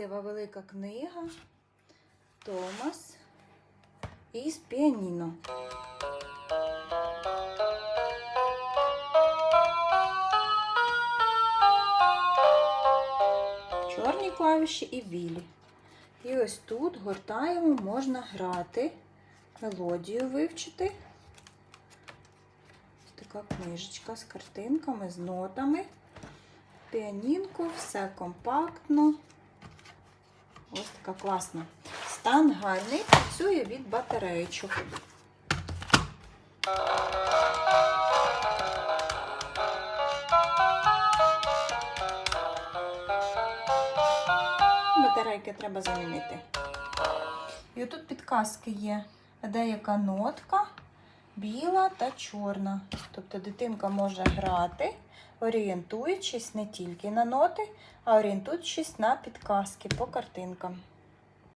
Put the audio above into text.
красива велика книга. Томас із піаніно. Чорні клавіші і білі. І ось тут гортаємо, можна грати, мелодію вивчити. Ось така книжечка з картинками, з нотами. Піанінку, все компактно. Така класна. Стан гарний, працює від батареєчок. Батарейки треба замінити. І отут підказки є, деяка нотка, біла та чорна. Тобто дитинка може грати, орієнтуючись не тільки на ноти, а орієнтуючись на підказки по картинкам.